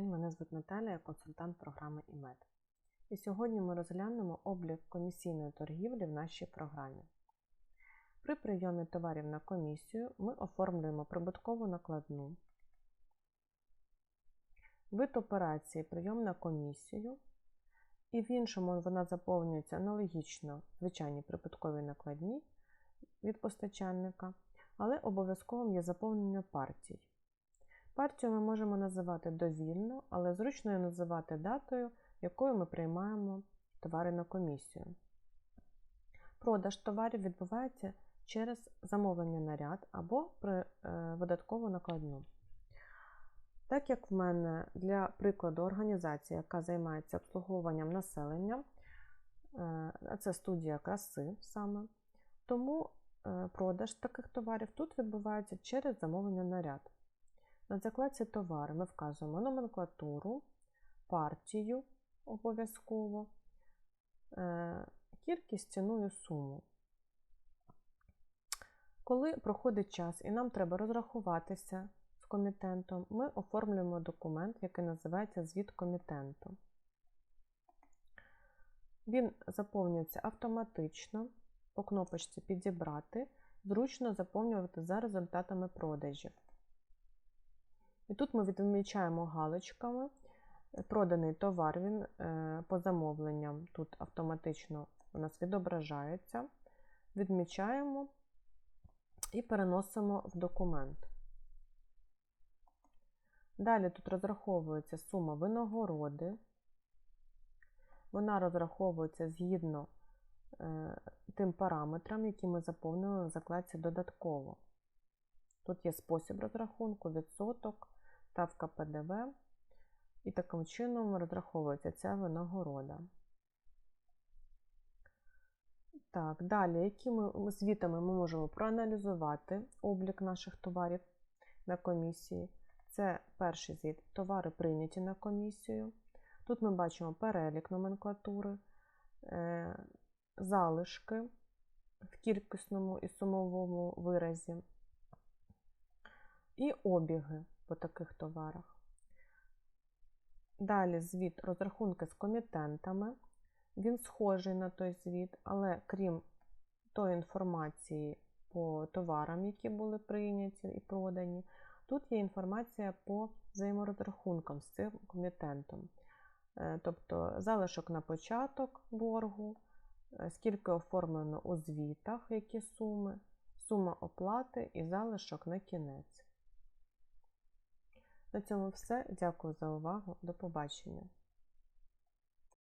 Наталя, я консультант програми ІМЕД. І сьогодні ми розглянемо облік комісійної торгівлі в нашій програмі. При прийомі товарів на комісію ми оформлюємо прибуткову накладну, вид операції прийом на комісію, і в іншому вона заповнюється аналогічно звичайній прибутковій накладні від постачальника, але обов'язковим є заповнення партій. Партію ми можемо називати довільно, але зручно називати датою, якою ми приймаємо товари на комісію. Продаж товарів відбувається через замовлення на ряд або при е, видаткову накладну. Так як в мене для прикладу організація, яка займається обслуговуванням населення, е, це студія краси саме, тому е, продаж таких товарів тут відбувається через замовлення на ряд. На закладці товари ми вказуємо номенклатуру, партію обов'язково, е, кількість ціну і суму. Коли проходить час і нам треба розрахуватися з комітентом, ми оформлюємо документ, який називається звіт комітенту. Він заповнюється автоматично по кнопочці Підібрати, зручно заповнювати за результатами продажів. І тут ми відмічаємо галочками проданий товар, він е, по замовленням тут автоматично у нас відображається. Відмічаємо і переносимо в документ. Далі тут розраховується сума винагороди. Вона розраховується згідно е, тим параметрам, які ми заповнили в закладці додатково. Тут є спосіб розрахунку, відсоток, ставка ПДВ, і таким чином розраховується ця винагорода. Так, далі, якими звітами ми можемо проаналізувати облік наших товарів на комісії? Це перший звіт товари прийняті на комісію. Тут ми бачимо перелік номенклатури, е, залишки в кількісному і сумовому виразі, і обіги по таких товарах. Далі звіт розрахунки з комітентами. Він схожий на той звіт, але крім тої інформації по товарам, які були прийняті і продані, тут є інформація по взаєморозрахункам з цим комітентом. Е, тобто залишок на початок боргу, е, скільки оформлено у звітах, які суми, сума оплати і залишок на кінець. На цьому все. Дякую за увагу. До побачення.